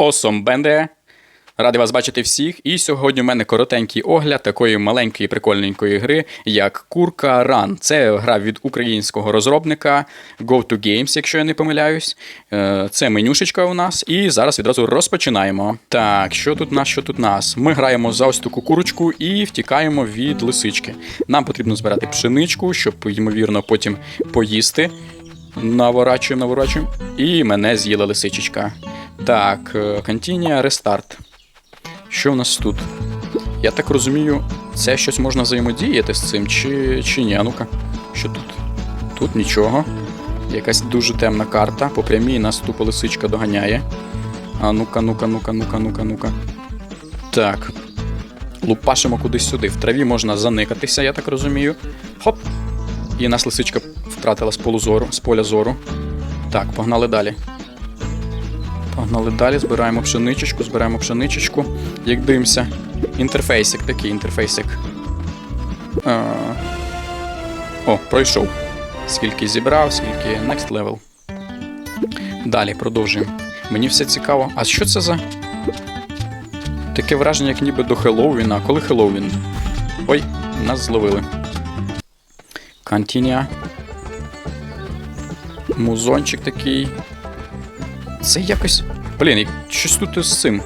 Осом Бенде. Радий вас бачити всіх. І сьогодні у мене коротенький огляд такої маленької прикольненької гри, як Курка Run. Це гра від українського розробника Go2Games, якщо я не помиляюсь. Е, Це менюшечка у нас. І зараз відразу розпочинаємо. Так, що тут нас, що тут нас? Ми граємо за ось таку курочку і втікаємо від лисички. Нам потрібно збирати пшеничку, щоб, ймовірно, потім поїсти. Наворачуємо, наворачуємо. І мене з'їла лисичечка. Так, Continue Restart. Що в нас тут? Я так розумію, це щось можна взаємодіяти з цим, чи, чи ні? А ну-ка, що тут? Тут нічого. Якась дуже темна карта. По прямій нас тупо лисичка доганяє. А ну-ка, ну-ка, ну-ка, ну-ка, ну-ка, ну-ка. Так. Лупашимо кудись сюди. В траві можна заникатися, я так розумію. Хоп! І нас лисичка втратила з полу зору, з поля зору. Так, погнали далі. Погнали далі, збираємо пшеничечку, збираємо пшеничечку. Як дивимося, інтерфейсик такий інтерфейсик. А... О, пройшов. Скільки зібрав, скільки next level. Далі продовжуємо. Мені все цікаво. А що це за. Таке враження, як ніби до Хеллоуіна. Коли Хеллоуін? Ой, нас зловили. Continue. Музончик такий. Це якось. Блін, як- щось тут із цим.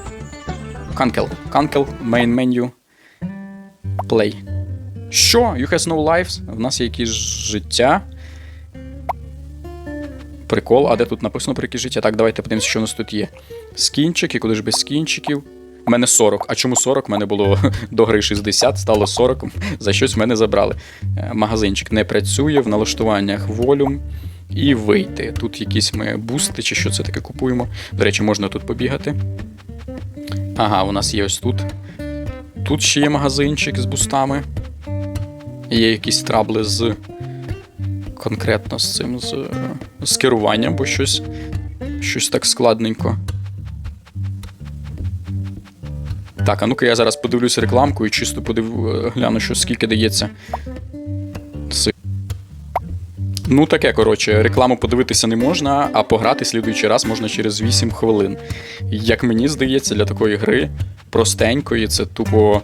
Канкел. Канкел, main menu. Play. Що? You has no lives? В нас є якісь життя. Прикол, а де тут написано про якісь життя? Так, давайте подивимося, що у нас тут є. Скінчики, куди ж без скінчиків. У мене 40. А чому 40? У мене було до гри 60, стало 40. За щось в мене забрали. Е, Магазинчик не працює, в налаштуваннях волюм. І вийти. Тут якісь ми бусти, чи що це таке купуємо. До речі, можна тут побігати. Ага, у нас є ось тут. Тут ще є магазинчик з бустами. Є якісь трабли з. Конкретно з цим, з, з керуванням, бо щось. Щось так складненько. Так, а ну-ка я зараз подивлюсь рекламку і чисто подив... е, гляну, що скільки дається. Ну, таке, коротше, рекламу подивитися не можна, а пограти слідуючий раз можна через 8 хвилин. Як мені здається, для такої гри простенької, це тупо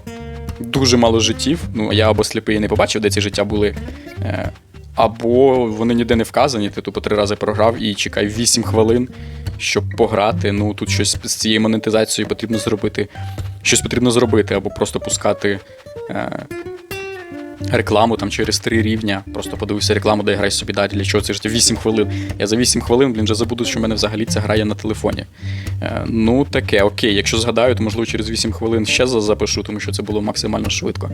дуже мало життів. Ну, я або сліпий не побачив, де ці життя були. е, Або вони ніде не вказані, ти тупо три рази програв і чекай 8 хвилин, щоб пограти. Ну тут щось з цією монетизацією потрібно зробити. Щось потрібно зробити, або просто пускати е, рекламу там через три рівня. Просто подивився рекламу, де грай собі далі. Для чого це ж 8 хвилин. Я за 8 хвилин, блін, вже забуду, що в мене взагалі це грає на телефоні. Е, ну таке, окей. Якщо згадаю, то можливо через 8 хвилин ще запишу, тому що це було максимально швидко.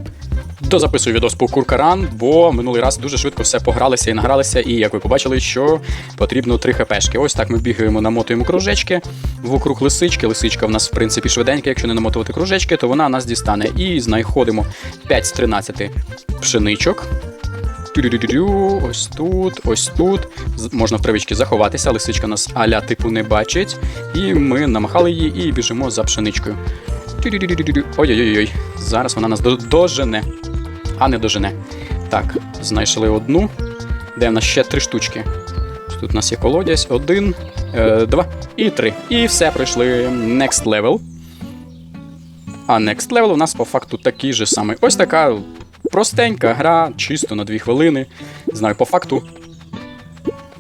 Дозаписую відос по Куркаран, бо минулий раз дуже швидко все погралися і награлися. І як ви побачили, що потрібно 3 хпшки. Ось так ми бігаємо, намотуємо кружечки вокруг лисички. Лисичка в нас, в принципі, швиденька. Якщо не намотувати кружечки, то вона нас дістане. І знаходимо 5 з 13 пшеничок. Ось тут, ось тут. Можна в травички заховатися, лисичка нас аля типу не бачить. І ми намахали її і біжимо за пшеничкою. Ой-ой-ой, зараз вона нас дожене. А не дожене. Так, знайшли одну. Де в нас ще три штучки. Тут у нас є колодязь. Один, е, два і три. І все, пройшли next level. А next level у нас по факту такий же самий. Ось така простенька гра, чисто на 2 хвилини. Знаю, по факту.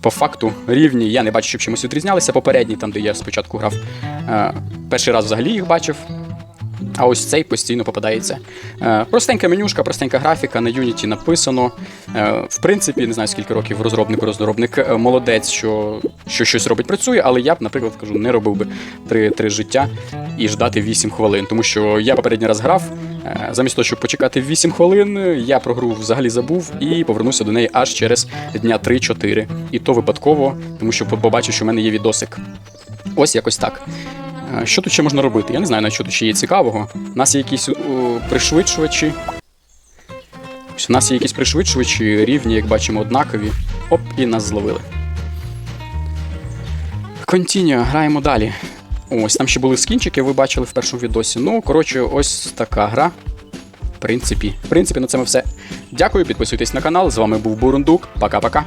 По факту рівні я не бачу, щоб чимось відрізнялися. Попередні, там, де я спочатку грав. Е, перший раз взагалі їх бачив. А ось цей постійно попадається. Е, простенька менюшка, простенька графіка, на Unity написано. Е, в принципі, не знаю скільки років розробник, розробник е, молодець, що, що щось робить, працює, але я б, наприклад, кажу, не робив би три, три життя і ждати 8 хвилин. Тому що я попередній раз грав. Замість того, щоб почекати 8 хвилин, я про гру взагалі забув і повернувся до неї аж через дня 3-4. І то випадково, тому що побачив, що в мене є відосик. Ось якось так. Що тут ще можна робити? Я не знаю, на що тут ще є цікавого. У нас є якісь о, пришвидшувачі. Ось у нас є якісь пришвидшувачі, рівні, як бачимо, однакові. Оп, і нас зловили. Continue, граємо далі. Ось там ще були скінчики, ви бачили в першому відосі. Ну, коротше, ось така гра. В принципі, в принципі, на це все. Дякую, підписуйтесь на канал. З вами був Бурундук. Пока-пока.